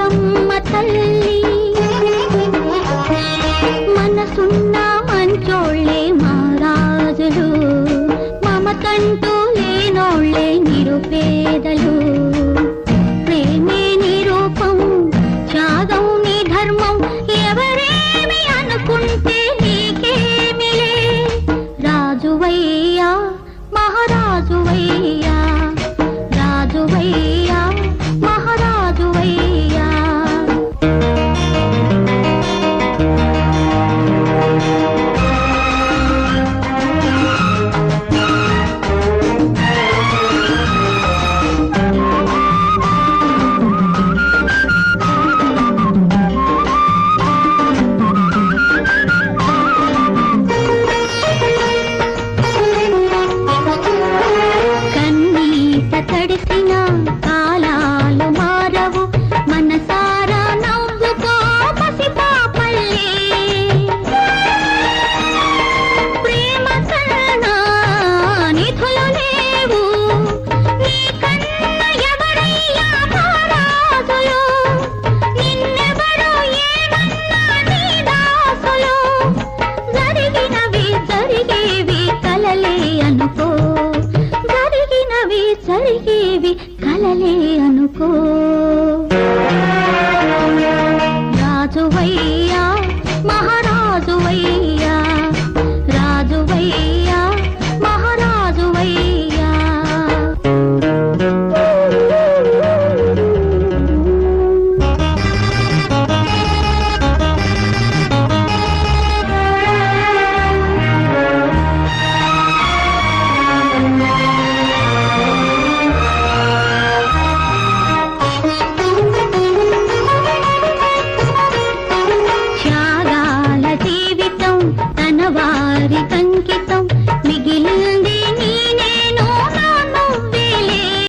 గంగమ్మ తల్లి. మనసున్న మంచోళ్ళే మహారాజులు. మమకంటూ లేనోళ్ళే నిరుపేదలు. ప్రేమే నిరూపం త్యాగం నీ ధర్మం ఎవరే అనుకో. జరిగినవి జరిగేవి కలలే అనుకో. రాజువయ్యా మహా